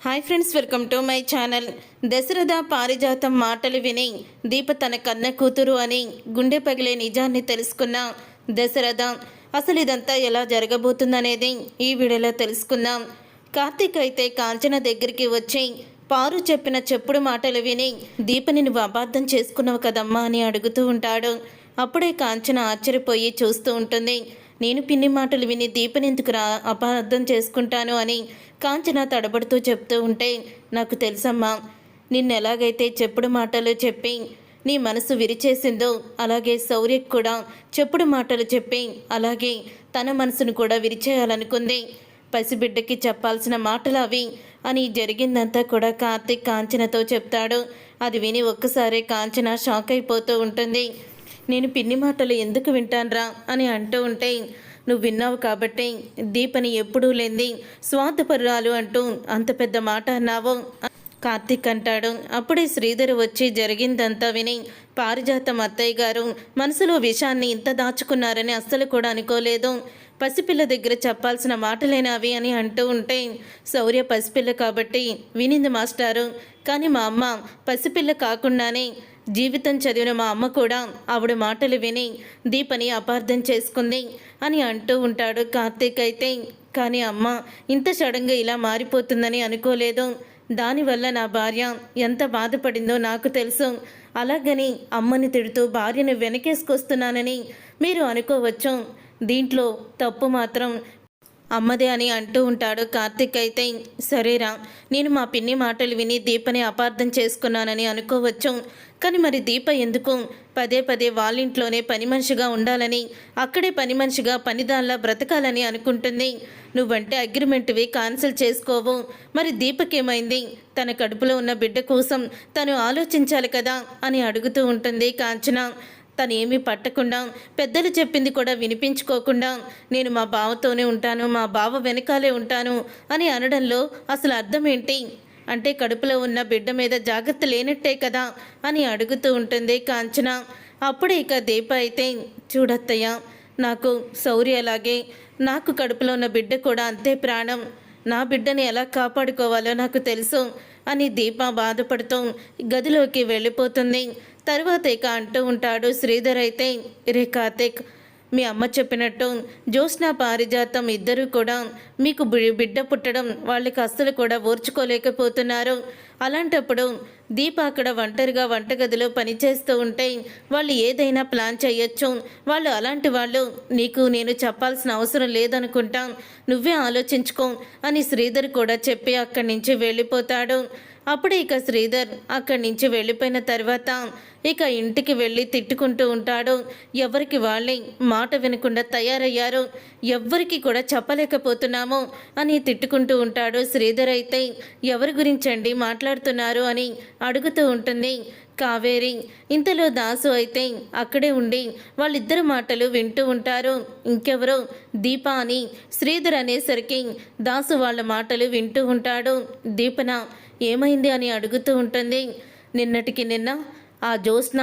Hi friends welcome to my channel Dasaratha Parijatham మాటలు విని దీప తన కన్న కూతురు అని గుండె పగిలే నిజాన్ని తెలుసుకున్న దశరథ అసలు ఇదంతా ఎలా జరగబోతుందనేది ఈ వీడియోలో తెలుసుకుందాం. కార్తీక్ అయితే కాంచన దగ్గరికి వచ్చి పారు చెప్పిన చెప్పుడు మాటలు విని దీపని నువ్వు అపార్థం చేసుకున్నావు కదమ్మా అని అడుగుతూ ఉంటాడు. అప్పుడే కాంచన ఆశ్చర్యపోయి చూస్తూ ఉంటుంది నేను పిన్ని మాటలు విని దీపని ఎందుకు రా అపార్థం చేసుకుంటాను అని కాంచన తడబడుతూ చెప్తూ ఉంటే నాకు తెలుసమ్మా నిన్నెలాగైతే చెప్పుడు మాటలు చెప్పి నీ మనసు విరిచేసిందో అలాగే శౌర్యకు కూడా చెప్పుడు మాటలు చెప్పి అలాగే తన మనసును కూడా విరిచేయాలనుకుంది. పసిబిడ్డకి చెప్పాల్సిన మాటలు అవి. అని జరిగిందంతా కూడా కార్తీక్ కాంచనతో చెప్తాడు. అది విని ఒక్కసారే కాంచన షాక్ అయిపోతూ ఉంటుంది. నేను పిన్ని మాటలు ఎందుకు వింటాన్రా? అని అంటూ ఉంటే నువ్వు విన్నావు కాబట్టి దీపని ఎప్పుడూ లేంది స్వార్థపరురాలు అంటూ అంత పెద్ద మాట అన్నావు. కార్తీక్ అంటాడు అప్పుడే శ్రీధర్ వచ్చి జరిగిందంతా విని పారిజాతం అత్తయ్య గారు మనసులో విషాన్ని ఇంత దాచుకున్నారని అస్సలు కూడా అనుకోలేదు. పసిపిల్ల దగ్గర చెప్పాల్సిన మాటలేనవి అని అంటూ ఉంటే శౌర్య పసిపిల్ల కాబట్టి వినింది మాస్టారు. కానీ మా అమ్మ పసిపిల్ల కాకుండానే జీవితం చదివిన మా అమ్మ కూడా ఆవిడ మాటలు విని దీపని అపార్థం చేసుకుంది అని అంటూ ఉంటాడు కార్తీక్ అయితే. కానీ అమ్మ ఇంత సడన్గా ఇలా మారిపోతుందని అనుకోలేదు. దానివల్ల నా భార్య ఎంత బాధపడిందో నాకు తెలుసు. అలాగని అమ్మని తిడుతూ భార్యను వెనకేసుకొస్తున్నానని మీరు అనుకోవచ్చు. దీంట్లో తప్పు మాత్రం అమ్మదే అని అంటూ ఉంటాడు. కార్తిక్ అయితే సరేరా నేను మా పిన్ని మాటలు విని దీపని అపార్థం చేసుకున్నానని అనుకోవచ్చు. కానీ మరి దీప ఎందుకు? పదే పదే వాళ్ళ ఇంట్లోనే పని మనిషిగా ఉండాలని అక్కడే పని మనిషిగా పనిదానిలా బ్రతకాలని అనుకుంటుంది. నువ్వంటే అగ్రిమెంట్వి క్యాన్సిల్ చేసుకోవు. మరి దీపకేమైంది? తన కడుపులో ఉన్న బిడ్డ కోసం తను ఆలోచించాలి కదా అని అడుగుతూ ఉంటుంది కాంచన. తను పట్టకుండా పెద్దలు చెప్పింది కూడా వినిపించుకోకుండా నేను మా బావతోనే ఉంటాను మా బావ వెనకాలే ఉంటాను అని అనడంలో అసలు అర్థం ఏంటి అంటే కడుపులో ఉన్న బిడ్డ మీద జాగ్రత్త లేనట్టే కదా అని అడుగుతూ ఉంటుంది కాంచన. అప్పుడే ఇక దీప అయితే చూడత్తయ్య నాకు శౌర్య అలాగే నాకు కడుపులో ఉన్న బిడ్డ కూడా అంతే ప్రాణం. నా బిడ్డని ఎలా కాపాడుకోవాలో నాకు తెలుసు అని దీప బాధపడుతూ గదిలోకి వెళ్ళిపోతుంది. తర్వాత ఇక అంటూ ఉంటాడు శ్రీధర్ అయితే రే కార్తిక్ మీ అమ్మ చెప్పినట్టు జ్యోత్స్న పారిజాతం ఇద్దరూ కూడా మీకు బిడ్డ పుట్టడం వాళ్ళకి అస్సలు కూడా ఓర్చుకోలేకపోతున్నారు. అలాంటప్పుడు దీప అక్కడ ఒంటరిగా వంటగదిలో పనిచేస్తూ ఉంటే వాళ్ళు ఏదైనా ప్లాన్ చేయొచ్చు. వాళ్ళు అలాంటి వాళ్ళు నీకు నేను చెప్పాల్సిన అవసరం లేదనుకుంటా నువ్వే ఆలోచించుకో అని శ్రీధర్ కూడా చెప్పి అక్కడి నుంచి వెళ్ళిపోతాడు. అప్పుడే ఇక శ్రీధర్ అక్కడి నుంచి వెళ్ళిపోయిన తర్వాత ఇక ఇంటికి వెళ్ళి తిట్టుకుంటూ ఉంటాడు. ఎవరికి వాళ్ళే మాట వినకుండా తయారయ్యారు. ఎవ్వరికి కూడా చెప్పలేకపోతున్నాము అని తిట్టుకుంటూ ఉంటాడు శ్రీధర్ అయితే. ఎవరి గురించండి మాట్లాడుతున్నారు అని అడుగుతూ ఉంటుంది. కావేరి ఇంతలో దాసు అయితే అక్కడే ఉండి వాళ్ళిద్దరు మాటలు వింటూ ఉంటారు. ఇంకెవరో? దీప అని శ్రీధర్ అనేసరికి దాసు వాళ్ళ మాటలు వింటూ ఉంటాడు. దీపన ఏమైంది అని అడుగుతూ ఉంటుంది. నిన్నటికి నిన్న ఆ జ్యోత్స్న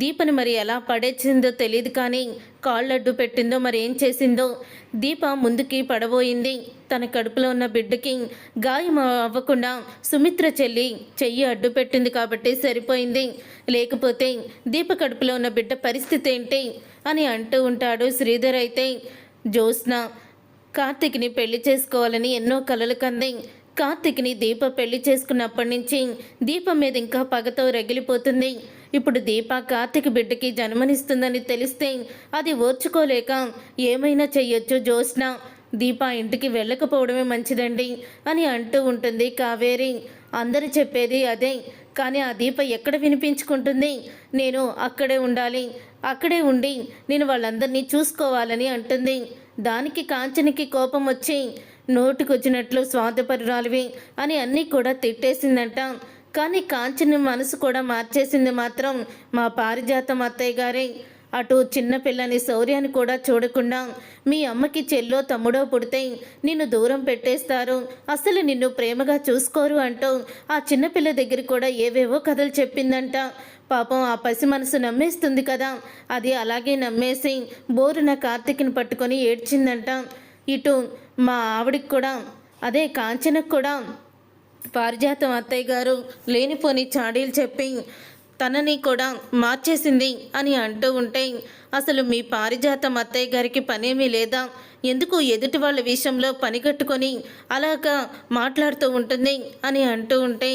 దీపని మరి ఎలా పడేసిందో తెలియదు కానీ కాళ్ళు అడ్డు పెట్టిందో మరి ఏం చేసిందో దీప ముందుకి పడబోయింది. తన కడుపులో ఉన్న బిడ్డకి గాయం అవ్వకుండా సుమిత్ర చెల్లి చెయ్యి అడ్డు పెట్టింది కాబట్టి సరిపోయింది. లేకపోతే దీప కడుపులో ఉన్న బిడ్డ పరిస్థితి ఏంటి అని అంటూ ఉంటాడు శ్రీధర్ అయితే. జ్యోత్స్న కార్తిక్ని పెళ్ళి చేసుకోవాలని ఎన్నో కలలు కంది. కార్తిక్ని దీప పెళ్ళి చేసుకున్నప్పటి నుంచి దీప మీద ఇంకా పగతో రగిలిపోతుంది. ఇప్పుడు దీప కార్తిక్ బిడ్డకి జన్మనిస్తుందని తెలిస్తే అది ఓర్చుకోలేక ఏమైనా చెయ్యొచ్చు జ్యోత్స్న. దీప ఇంటికి వెళ్ళకపోవడమే మంచిదండి అని అంటూ ఉంటుంది కావేరి. అందరు చెప్పేది అదే కానీ ఆ దీప ఎక్కడ వినిపించుకుంటుంది? నేను అక్కడే ఉండాలి. అక్కడే ఉండి నేను వాళ్ళందరినీ చూసుకోవాలని అంటుంది. దానికి కాంచనికి కోపం వచ్చి నోటికొచ్చినట్లు స్వార్థపరురాలివి అని అన్నీ కూడా తిట్టేసిందంట. కానీ కాంచని మనసు కూడా మార్చేసింది మాత్రం మా పారిజాతం అత్తయ్య గారే. అటు చిన్నపిల్లని శౌర్యాన్ని కూడా చూడకుండా మీ అమ్మకి చెల్లో తమ్ముడో పుడితే నిన్ను దూరం పెట్టేస్తారు. అసలు నిన్ను ప్రేమగా చూసుకోరు అంటూ ఆ చిన్నపిల్ల దగ్గర కూడా ఏవేవో కథలు చెప్పిందంట. పాపం ఆ పసి మనసు నమ్మేస్తుంది కదా. అది అలాగే నమ్మేసి బోరున కార్తీక్ని పట్టుకొని ఏడ్చిందంట. ఇటు మా ఆవిడికి కూడా అదే కాంచనకు కూడా పారిజాతం అత్తయ్య గారు లేనిపోని చాడీలు చెప్పి తనని కూడా మార్చేసింది అని అంటూ ఉంటే అసలు మీ పారిజాతం అత్తయ్య గారికి పనేమీ లేదా? ఎందుకు ఎదుటి వాళ్ళ విషయంలో పని కట్టుకొని అలాగా మాట్లాడుతూ ఉంటుంది అని అంటూ ఉంటే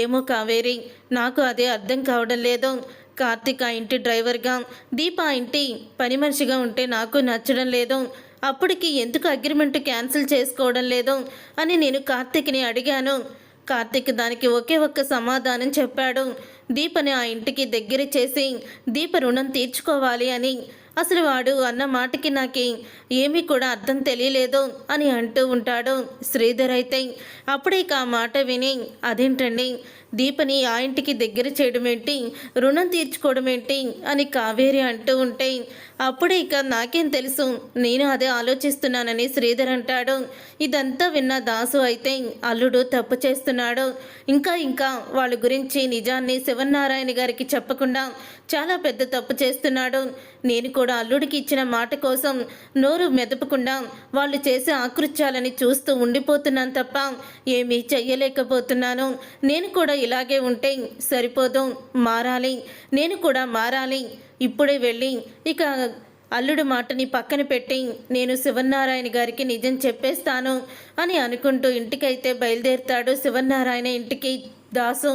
ఏమో కావేరి నాకు అదే అర్థం కావడం లేదు. కార్తీక్ ఆ ఇంటి డ్రైవర్గా దీప ఇంటి పని మనిషిగా ఉంటే నాకు నచ్చడం లేదు. అప్పటికి ఎందుకు అగ్రిమెంట్ క్యాన్సిల్ చేసుకోవడం లేదు అని నేను కార్తీక్ని అడిగాను. కార్తీక్ దానికి ఒకే ఒక్క సమాధానం చెప్పాడు. దీపని ఆ ఇంటికి దగ్గర చేసి దీప రుణం తీర్చుకోవాలి అని అసలు వాడు అన్న మాటకి నాకు ఏమీ కూడా అర్థం తెలియలేదు అని అంటూ ఉంటాడు శ్రీధర్ అయితే. అప్పుడే ఆ మాట విని అదేంటండి? దీపని ఆ ఇంటికి దగ్గర చేయడం ఏంటి? రుణం తీర్చుకోవడం ఏంటి? అని కావేరి అంటూ ఉంటే అప్పుడే ఇక నాకేం తెలుసు? నేను అదే ఆలోచిస్తున్నానని శ్రీధర్ అంటాడు. ఇదంతా విన్న దాసు అయితే అల్లుడు తప్పు చేస్తున్నాడు. ఇంకా ఇంకా వాళ్ళ గురించి నిజాన్ని శివనారాయణ గారికి చెప్పకుండా చాలా పెద్ద తప్పు చేస్తున్నాడు. నేను కూడా అల్లుడికి ఇచ్చిన మాట కోసం నోరు మెదపకుండా వాళ్ళు చేసే ఆకృత్యాలని చూస్తూ ఉండిపోతున్నాను తప్ప ఏమీ చెయ్యలేకపోతున్నాను. నేను కూడా ఇలాగే ఉంటే సరిపోదు మారాలి. నేను కూడా మారాలి. ఇప్పుడే వెళ్ళి ఇక అల్లుడు మాటని పక్కన పెట్టి నేను శివనారాయణ గారికి నిజం చెప్పేస్తాను అని అనుకుంటూ ఇంటికైతే బయలుదేరుతాడు శివనారాయణ ఇంటికి దాసు.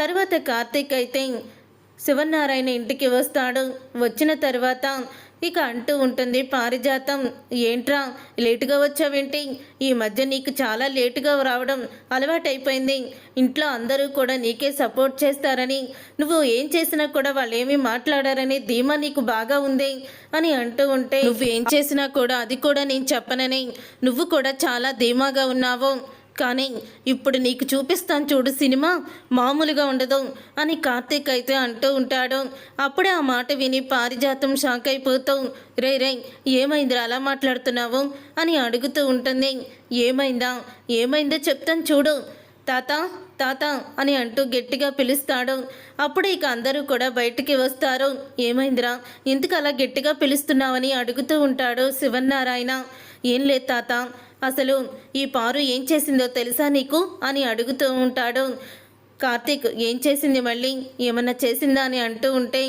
తర్వాత కార్తీక్ అయితే శివనారాయణ ఇంటికి వస్తాడు. వచ్చిన తర్వాత ఇక అంటూ ఉంటుంది పారిజాతం ఏంట్రా? లేటుగా వచ్చావేంటి? ఈ మధ్య నీకు చాలా లేటుగా రావడం అలవాటైపోయింది. ఇంట్లో అందరూ కూడా నీకే సపోర్ట్ చేస్తారని నువ్వు ఏం చేసినా కూడా వాళ్ళు ఏమీ మాట్లాడారని ధీమా నీకు బాగా ఉంది అని అంటూ ఉంటే నువ్వు ఏం చేసినా కూడా అది కూడా నేను చెప్పనని నువ్వు కూడా చాలా ధీమాగా ఉన్నావు. కానీ ఇప్పుడు నీకు చూపిస్తాను చూడు సినిమా మామూలుగా ఉండదు అని కార్తీక్ అయితే అంటూ ఉంటాడు. అప్పుడే ఆ మాట విని పారిజాతం షాక్ అయిపోతూ రే రే ఏమైందిరా అలా మాట్లాడుతున్నావు అని అడుగుతూ ఉంటుంది. ఏమైందా? ఏమైందో చెప్తాను చూడు. తాత తాత అని అంటూ గట్టిగా పిలుస్తాడు. అప్పుడు ఇక అందరూ కూడా బయటికి వస్తారు. ఏమైందిరా? ఎందుకు అలా గట్టిగా పిలుస్తున్నావని అడుగుతూ ఉంటాడు శివన్నారాయణ. ఏం లేదు తాత అసలు ఈ పారు ఏం చేసిందో తెలుసా నీకు? అని అడుగుతూ ఉంటాడు. కార్తీక్ ఏం చేసింది మళ్ళీ? ఏమన్నా చేసిందా అని అంటూ ఉంటే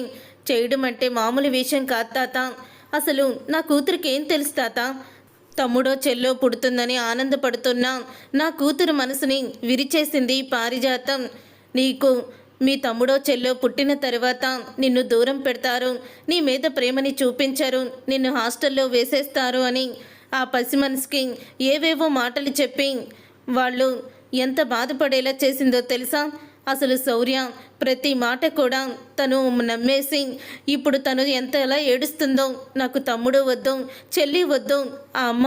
చేయడం అంటే మామూలు విషయం కాదు తాత. అసలు నా కూతురికి ఏం తెలుసు తాత? తమ్ముడో చెల్లో పుడుతుందని ఆనందపడుతున్నా. నా కూతురు మనసుని విరిచేసింది పారిజాతం. నీకు మీ తమ్ముడో చెల్లో పుట్టిన తర్వాత నిన్ను దూరం పెడతారు. నీ మీద ప్రేమని చూపించరు. నిన్ను హాస్టల్లో వేసేస్తారు అని ఆ పసి మనసుకి ఏవేవో మాటలు చెప్పి వాళ్ళు ఎంత బాధపడేలా చేసిందో తెలుసా? అసలు శౌర్య ప్రతి మాట కూడా తను నమ్మేసి ఇప్పుడు తను ఎంత ఎలా ఏడుస్తుందో నాకు తమ్ముడు వద్దు చెల్లి వద్దు ఆ అమ్మ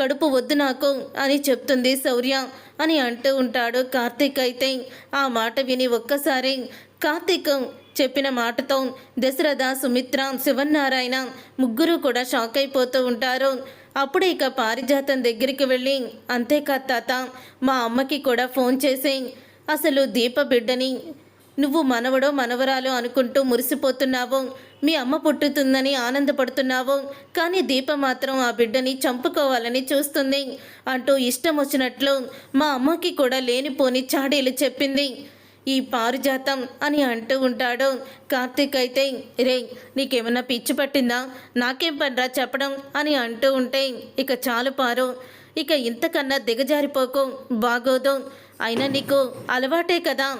కడుపు వద్దు నాకు అని చెప్తుంది శౌర్య అని అంటూ ఉంటాడు కార్తీక్. అయితే ఆ మాట విని ఒక్కసారి కార్తీక్ చెప్పిన మాటతో దశరథ సుమిత్ర శివన్నారాయణ ముగ్గురు కూడా షాక్ అయిపోతూ ఉంటారు. అప్పుడు ఇక పారిజాతం దగ్గరికి వెళ్ళి అంతేకాదు తాత మా అమ్మకి కూడా ఫోన్ చేసి అసలు దీప బిడ్డని నువ్వు మనవడో మనవరాలో అనుకుంటూ మురిసిపోతున్నావు. మీ అమ్మ పుట్టుతుందని ఆనందపడుతున్నావు. కానీ దీప మాత్రం ఆ బిడ్డని చంపుకోవాలని చూస్తుంది. అంటూ ఇష్టం వచ్చినట్లు మా అమ్మకి కూడా లేనిపోని చాడీలు చెప్పింది. ఈ పారిజాతం అని అంటూ ఉంటాడు. కార్తీక్ అయితే రే నీకేమన్నా పిచ్చి పట్టిందా? నాకేం పనిరా చెప్పడం? అని అంటూ ఉంటే ఇక చాలు పారు. ఇక ఇంతకన్నా దిగజారిపోకు బాగోదు. అయినా నీకు అలవాటే కదా.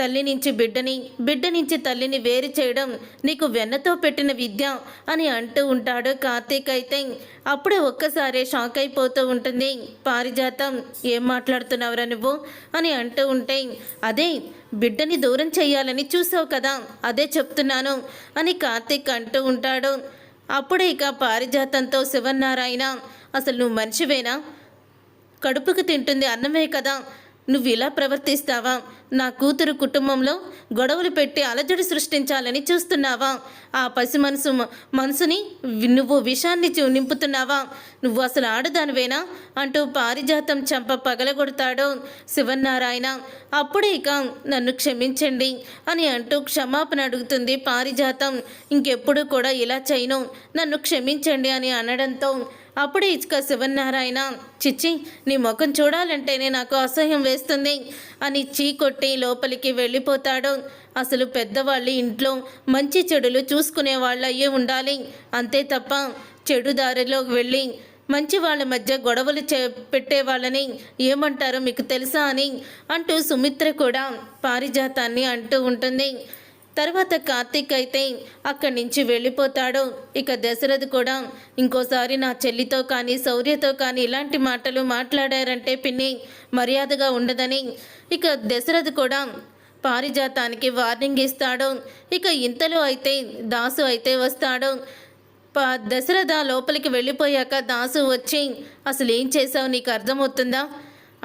తల్లి నుంచి బిడ్డని బిడ్డ నుంచి తల్లిని వేరు చేయడం నీకు వెన్నతో పెట్టిన విద్య అని అంటూ ఉంటాడు కార్తీక్ అయితే. అప్పుడే ఒక్కసారే షాక్ అయిపోతూ ఉంటుంది. పారిజాతం ఏం మాట్లాడుతున్నావురా నువ్వు? అని అంటూ ఉంటే అదే బిడ్డని దూరం చేయాలని చూసావు కదా అదే చెప్తున్నాను అని కార్తీక్ అంటూ ఉంటాడు. అప్పుడే ఇక పారిజాతంతో శివన్నారాయణ అసలు నువ్వు మనిషివేనా? కడుపుకు తింటుంది అన్నమే కదా నువ్వు ఇలా ప్రవర్తిస్తావా? నా కూతురు కుటుంబంలో గొడవలు పెట్టి అలజడి సృష్టించాలని చూస్తున్నావా? ఆ పసి మనసు మనసుని నువ్వు విషాన్ని నింపుతున్నావా? నువ్వు అసలు ఆడదానివేనా? అంటూ పారిజాతం చంప పగలగొడతాడు శివన్నారాయణ. అప్పుడే ఇక నన్ను క్షమించండి అని అంటూ క్షమాపణ అడుగుతుంది పారిజాతం. ఇంకెప్పుడు కూడా ఇలా చేయను. నన్ను క్షమించండి అని అనడంతో అప్పుడే ఇచ్చుక శివనారాయణ చిచ్చి నీ ముఖం చూడాలంటేనే నాకు అసహ్యం వేస్తుంది అని చీ కొట్టి లోపలికి వెళ్ళిపోతాడు. అసలు పెద్దవాళ్ళు ఇంట్లో మంచి చెడులు చూసుకునే వాళ్ళు అయ్యే ఉండాలి. అంతే తప్ప చెడు దారిలోకి వెళ్ళి మంచి వాళ్ళ మధ్య గొడవలు చే పెట్టే వాళ్ళని ఏమంటారో మీకు తెలుసా అని అంటూ సుమిత్ర కూడా పారిజాతాన్ని అంటూ ఉంటుంది. తర్వాత కార్తీక్ అయితే అక్కడి నుంచి వెళ్ళిపోతాడు. ఇక దశరథ్ కూడా ఇంకోసారి నా చెల్లితో కానీ శౌర్యతో కానీ ఇలాంటి మాటలు మాట్లాడారంటే పిన్ని మర్యాదగా ఉండదని. ఇక దశరథ్ కూడా పారిజాతానికి వార్నింగ్ ఇస్తాడు. ఇక ఇంతలో అయితే దాసు అయితే వస్తాడు. పా దశరథ లోపలికి వెళ్ళిపోయాక దాసు వచ్చి అసలు ఏం చేసావు నీకు అర్థమవుతుందా?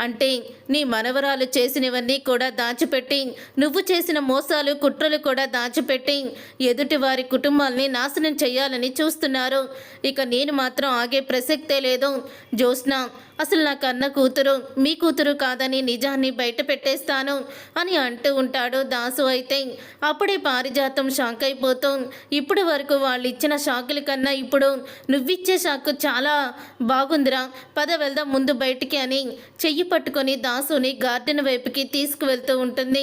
అంటే నీ మనవరాలు చేసినవన్నీ కూడా దాచిపెట్టి నువ్వు చేసిన మోసాలు కుట్రలు కూడా దాచిపెట్టి ఎదుటి వారి కుటుంబాల్ని నాశనం చేయాలని చూస్తున్నారు. ఇక నేను మాత్రం ఆగే ప్రసక్తే లేదు. జ్యోత్స్న అసలు నా కన్న కూతురు మీ కూతురు కాదని నిజాన్ని బయట పెట్టేస్తాను అని అంటూ ఉంటాడు దాసు అయితే. అప్పుడే పారిజాతం షాక్ అయిపోతూ ఇప్పటి వరకు వాళ్ళు ఇచ్చిన షాకుల కన్నా ఇప్పుడు నువ్విచ్చే షాకు చాలా బాగుందిరా పద వెళ్దాం ముందు బయటికి అని చెయ్యి పట్టుకొని దా దాసుని గార్డెన్ వైపుకి తీసుకువెళ్తూ ఉంటుంది.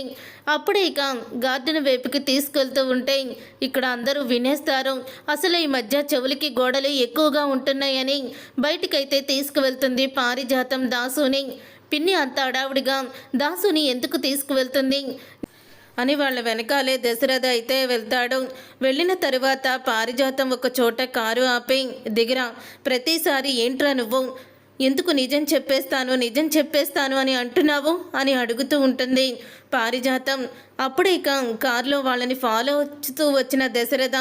అప్పుడే ఇక గార్డెన్ వైపుకి తీసుకెళ్తూ ఉంటే ఇక్కడ అందరూ వినేస్తారు. అసలు ఈ మధ్య చెవులకి గోడలు ఎక్కువగా ఉంటున్నాయని బయటికైతే తీసుకువెళ్తుంది పారిజాతం దాసుని. పిన్ని అంత అడావుడిగా దాసుని ఎందుకు తీసుకువెళ్తుంది? అని వాళ్ళ వెనకాలే దశరథ అయితే వెళ్తాడు. వెళ్ళిన తరువాత పారిజాతం ఒక చోట కారు ఆపి దిగిరా ప్రతిసారి ఏంట్రా నువ్వు? ఎందుకు నిజం చెప్పేస్తాను నిజం చెప్పేస్తాను అని అంటున్నావు అని అడుగుతూ ఉంటుంది పారిజాతం. అప్పుడే ఇక కారులో వాళ్ళని ఫాలో అవుతూ వచ్చిన దశరథ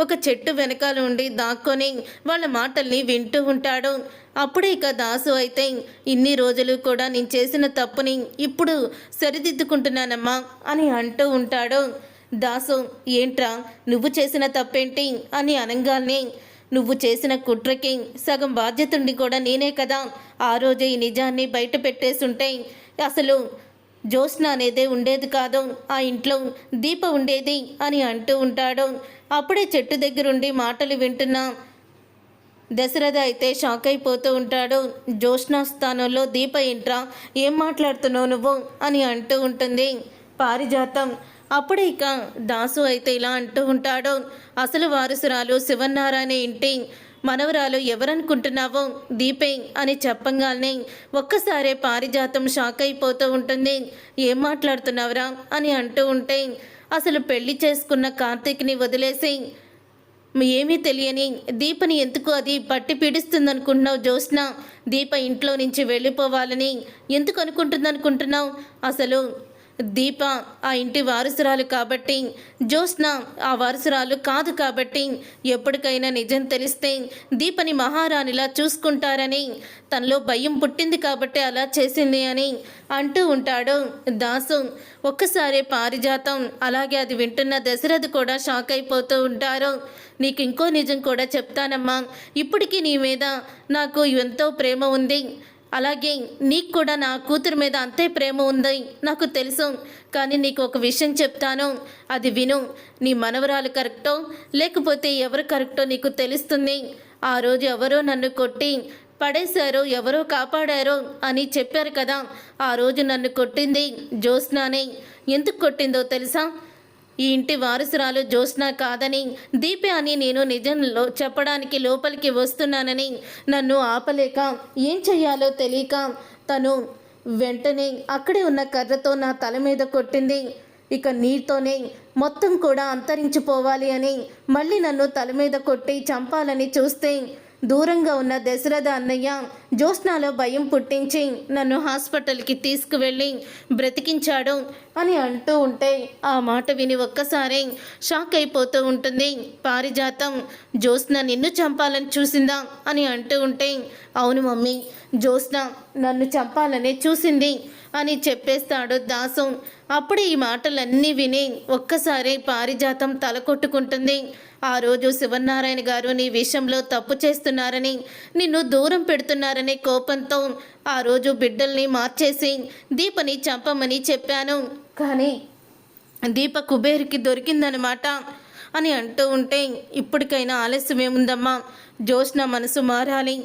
ఒక చెట్టు వెనకాల ఉండి దాక్కొని వాళ్ళ మాటల్ని వింటూ ఉంటాడు. అప్పుడే ఇక దాసు అయితే ఇన్ని రోజులు కూడా నేను చేసిన తప్పుని ఇప్పుడు సరిదిద్దుకుంటున్నానమ్మా అని అంటూ ఉంటాడు. దాసు ఏంట్రా? నువ్వు చేసిన తప్పేంటి? అని అనంగాల్ని నువ్వు చేసిన కుట్రకి సగం బాధ్యతుండి కూడా నేనే కదా. ఆ రోజే ఈ నిజాన్ని బయట పెట్టేసుంటే అసలు జ్యోత్స్న అనేదే ఉండేది కాదు. ఆ ఇంట్లో దీప ఉండేది అని అంటూ ఉంటాడు. అప్పుడే చెట్టు దగ్గరుండి మాటలు వింటున్నా దశరథ అయితే షాక్ అయిపోతూ ఉంటాడు. జ్యోత్స్న స్థానంలో దీప ఏంట్రా? ఏం మాట్లాడుతున్నావు నువ్వు? అని అంటూ ఉంటుంది. పారిజాతం అప్పుడే ఇక దాసు అయితే ఇలా అంటూ ఉంటాడు. అసలు వారసురాలు శివనారాయణ ఇంటి మనవరాలు ఎవరనుకుంటున్నావో దీపే అని చెప్పంగానే ఒక్కసారే పారిజాతం షాక్ అయిపోతూ ఉంటుంది. ఏం మాట్లాడుతున్నావురా? అని అంటూ ఉంటే అసలు పెళ్ళి చేసుకున్న కార్తీక్ని వదిలేసి ఏమీ తెలియని దీపని ఎందుకు అది పట్టి పీడిస్తుందనుకుంటున్నావు జ్యోత్స్న? దీప ఇంట్లో నుంచి వెళ్ళిపోవాలని ఎందుకు అనుకుంటుందనుకుంటున్నావు? అసలు దీప ఆ ఇంటి వారసురాలు కాబట్టి జ్యోత్స్న ఆ వారసురాలు కాదు కాబట్టి ఎప్పటికైనా నిజం తెలిస్తే దీపని మహారాణిలా చూసుకుంటారని తనలో భయం పుట్టింది కాబట్టి అలా చేసింది అని అంటూ ఉంటాడు దాసు. ఒక్కసారి పారిజాతం అలాగే అది వింటున్న దశరథ్ కూడా షాక్ అయిపోతూ ఉంటారు. నీకు ఇంకో నిజం కూడా చెప్తానమ్మా. ఇప్పటికీ నీ మీద నాకు ఎంతో ప్రేమ ఉంది. అలాగే నీకు కూడా నా కూతురు మీద అంతే ప్రేమ ఉంది నాకు తెలుసు. కానీ నీకు ఒక విషయం చెప్తాను అది విను. నీ మనవరాలు కరెక్టో లేకపోతే ఎవరు కరెక్టో నీకు తెలుస్తుంది. ఆ రోజు ఎవరో నన్ను కొట్టి పడేశారో ఎవరో కాపాడారో అని చెప్పారు కదా. ఆ రోజు నన్ను కొట్టింది జ్యోత్స్నానే. ఎందుకు కొట్టిందో తెలుసా? ఈ ఇంటి వారసురాలు జ్యోత్స్న కాదని దీపే అని నేను నిజంలో చెప్పడానికి లోపలికి వస్తున్నానని నన్ను ఆపలేక ఏం చెయ్యాలో తెలియక తను వెంటనే అక్కడే ఉన్న కర్రతో నా తల మీద కొట్టింది. ఇక నీతోనే మొత్తం కూడా అంతరించిపోవాలి అని మళ్ళీ నన్ను తల మీద కొట్టి చంపాలని చూస్తే దూరంగా ఉన్న దశరథ అన్నయ్య జ్యోత్స్నాలో భయం పుట్టించి నన్ను హాస్పిటల్కి తీసుకువెళ్ళి బ్రతికించాడు అని అంటూ ఉంటే ఆ మాట విని ఒక్కసారి షాక్ అయిపోతూ ఉంటుంది. పారిజాతం జ్యోత్స్న నిన్ను చంపాలని చూసిందా అని అంటూ ఉంటే అవును మమ్మీ జ్యోత్స్న నన్ను చంపాలనే చూసింది అని చెప్పేస్తాడు దాసు. అప్పుడు ఈ మాటలన్నీ విని ఒక్కసారి పారిజాతం తల కొట్టుకుంటుంది. ఆ రోజు శివనారాయణ గారు నీ విషయంలో తప్పు చేస్తున్నారని నిన్ను దూరం పెడుతున్నారని కోపంతో ఆ రోజు బిడ్డల్ని మార్చేసి దీపని చంపమని చెప్పాను. కానీ దీప కుబేరుకి దొరికిందనమాట అని అంటూ ఉంటే ఇప్పటికైనా ఆలస్యం ఏముందమ్మా జ్యోత్స్న మనసు మారాలి.